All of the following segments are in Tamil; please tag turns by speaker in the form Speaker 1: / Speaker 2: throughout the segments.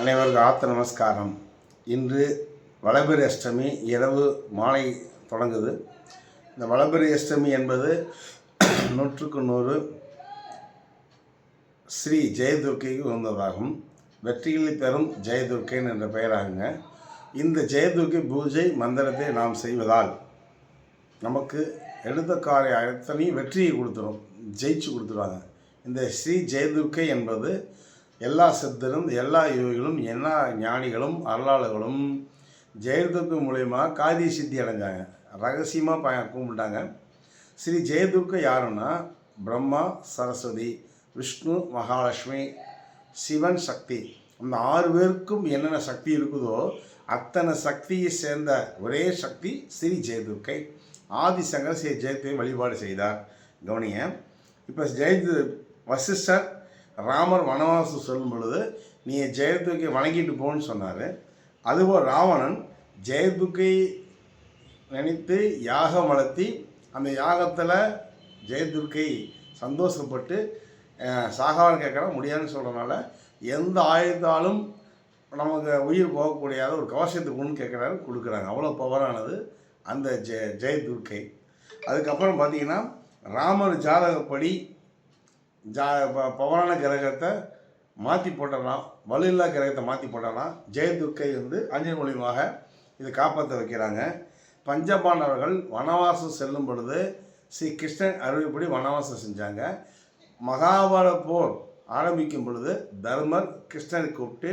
Speaker 1: அனைவருக்கும் ஆத்த நமஸ்காரம். இன்று வளபெரி அஷ்டமி இரவு மாலை தொடங்குது. இந்த வளபெரி அஷ்டமி என்பது நூற்றுக்கு நூறு ஸ்ரீ ஜெயதுர்க்கைக்கு உகந்ததாகும். வெற்றியில் பெறும் ஜெயதுர்க்கைன்னு என்ற பெயராகுங்க. இந்த ஜெயதுர்க்கை பூஜை மந்திரத்தை நாம் செய்வதால் நமக்கு எடுத்த காரிய அத்தனையும் வெற்றியை கொடுத்துரும் ஜெயிச்சு கொடுத்துருவாங்க. இந்த ஸ்ரீ ஜெயதுர்க்கை என்பது எல்லா சித்தரும் எல்லா யோகிகளும் எல்லா ஞானிகளும் அருளாளர்களும் ஜெயதுர்க்கை மூலயமா காதி சித்தி அடைஞ்சாங்க. ரகசியமாக ப கும்பிட்டாங்க ஸ்ரீ ஜெயதுர்க்கை யாருன்னா பிரம்மா சரஸ்வதி விஷ்ணு மகாலட்சுமி சிவன் சக்தி. அந்த ஆறு பேருக்கும் என்னென்ன சக்தி இருக்குதோ அத்தனை சக்தியை சேர்ந்த ஒரே சக்தி ஸ்ரீ ஜெயதுர்க்கை. ஆதிசங்கர் ஸ்ரீ ஜெயத்தை வழிபாடு செய்தார். கவனிங்க. இப்போ ஜெயது வசிஷ்டர் ராமர் வனவாசம் சொல்லும் பொழுது நீ ஜெயதுர்க்கை வணங்கிட்டு போன்னு சொன்னார். அதுபோல் ராவணன் ஜெயதுர்க்கை நினைத்து யாகம் வளர்த்தி அந்த யாகத்தில் ஜெயதுர்க்கை சந்தோஷப்பட்டு அஹ், கேட்கலாம் முடியாதுன்னு சொல்கிறனால எந்த ஆயுதாலும் நமக்கு உயிர் போகக்கூடியாத ஒரு கவசத்துக்கு ஒன்று கேட்குறாரு கொடுக்குறாங்க. அவ்வளோ பவரானது அந்த ஜெய ஜெயதுர்க்கை அதுக்கப்புறம் பார்த்தீங்கன்னா ராமர் ஜாதகப்படி ஜா ப- பவரான கிரகத்தை மாற்றி போட்டலாம் வலுவில்லா கிரகத்தை மாற்றி போட்டலாம். ஜெயதுர்க்கை வந்து அஞ்சல் மூலியமாக இதை காப்பாற்ற வைக்கிறாங்க. பஞ்சபாண்டவர்கள் வனவாசம் செல்லும் பொழுது ஸ்ரீ கிருஷ்ணன் அருள்படி வனவாசம் செஞ்சாங்க. மகாபாரத போர் ஆரம்பிக்கும் பொழுது தர்மர் கிருஷ்ணனை கூப்பிட்டு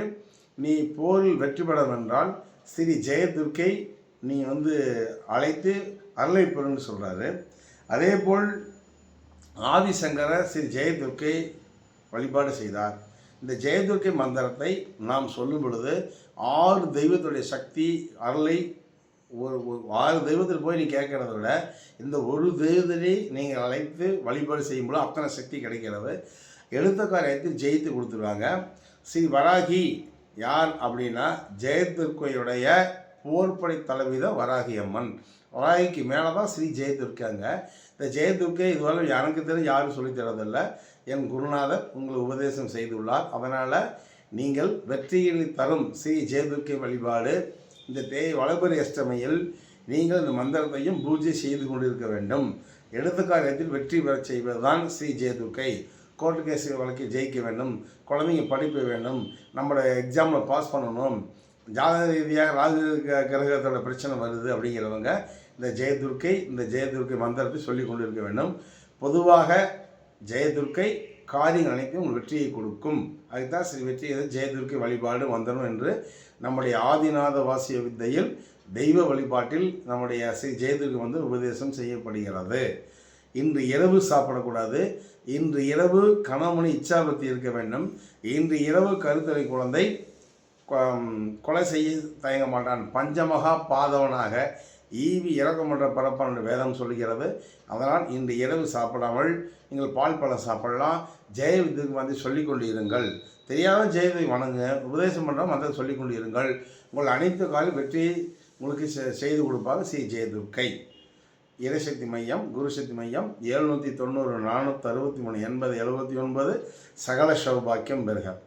Speaker 1: நீ போரில் வெற்றி பெற வென்றால் ஸ்ரீ ஜெயதுர்க்கை நீ வந்து அழைத்து அருளை பெறுன்னு சொல்கிறாரு அதே போல் ஆதிசங்கர ஸ்ரீ ஜெயதுர்க்கை வழிபாடு செய்தார். இந்த ஜெயதுர்க்கை மந்திரத்தை நாம் சொல்லும் பொழுது ஆறு தெய்வத்துடைய சக்தி அருளை ஒரு ஆறு தெய்வத்தில் போய் நீ கேட்கறத விட இந்த ஒரு தெய்வத்திலே நீங்கள் அழைத்து வழிபாடு செய்யும்போது அத்தனை சக்தி கிடைக்கிறது எழுத்த ஜெயித்து கொடுத்துருவாங்க. ஸ்ரீ வராகி யார் அப்படின்னா ஜெயதுர்க்கையுடைய போர்படை தலைவிதான் வராகி அம்மன் வராகிக்கு மேலே தான் ஸ்ரீ ஜெயதுர்க்காங்க இந்த ஜெயதுர்க்கை இதுவரை எனக்கு தெரிஞ்சு யாரும் சொல்லித்தரதில்லை என் குருநாதர் உங்களுக்கு உபதேசம் செய்துள்ளார். அதனால் நீங்கள் வெற்றியை தரும் ஸ்ரீ ஜெயதுர்க்கை வழிபாடு. இந்த தேய் வளபரி அஷ்டமையில் நீங்கள் இந்த மந்திரத்தையும் பூஜை செய்து கொண்டிருக்க வேண்டும். எடுத்துக்காரியத்தில் வெற்றி பெறச் செய்வதுதான் ஸ்ரீ ஜெயதுர்க்கை கோர்ட்டு கேஸ் வழக்கை ஜெயிக்க வேண்டும். குழந்தைங்க படிப்பு வேண்டும். நம்மளோட எக்ஸாமில் பாஸ் பண்ணணும். ஜாதக ரீதியாக ராகு கிரகத்தோட பிரச்சனை வருது அப்படிங்கிறவங்க இந்த ஜெயதுர்க்கை இந்த ஜெயதுர்க்கை மந்திரத்தை சொல்லி கொண்டிருக்க வேண்டும். பொதுவாக ஜெயதுர்க்கை காரியங்கள் அனைத்தும் உங்களுக்கு வெற்றியை கொடுக்கும். அதுதான் ஸ்ரீ வெற்றி ஜெயதுர்க்கை வழிபாடு மந்திரம் என்று நம்முடைய ஆதிநாத வாசிய வித்தையில் தெய்வ வழிபாட்டில் நம்முடைய ஸ்ரீ ஜெயதுர்க்கை வந்து உபதேசம் செய்யப்படுகிறது. இன்று இரவு சாப்பிடக்கூடாது. இன்று இரவு கணவனி இச்சாபத்தி இருக்க வேண்டும். இன்று இரவு கருத்தரை குழந்தை கொலை செய்ய தயங்க மாட்டான். பஞ்சமகா பாதவனாக ஈவி இறக்கமன்ற பரப்பான வேதம் சொல்லுகிறது. அதனால் இன்று இரவு சாப்பிடாமல் நீங்கள் பால் பழம் சாப்பிடலாம். ஜெயவித்துக்கு வந்து சொல்லிக் கொண்டு இருங்கள் தெரியாத ஜெயத்தை வணங்க உபதேசம் பண்ணுறோம் மந்திரம் சொல்லிக் கொண்டு இருங்கள் உங்கள் அனைத்து கால வெற்றியை உங்களுக்கு செ- செய்து கொடுப்பாங்க ஸ்ரீ ஜெயதுர்க்கை. இறைசக்தி மையம் குருசக்தி மையம் எழுநூற்றி தொண்ணூறு நானூற்றி அறுபத்தி மூணு எண்பது எழுபத்தி ஒன்பது சகல சௌபாக்கியம் பெறுக.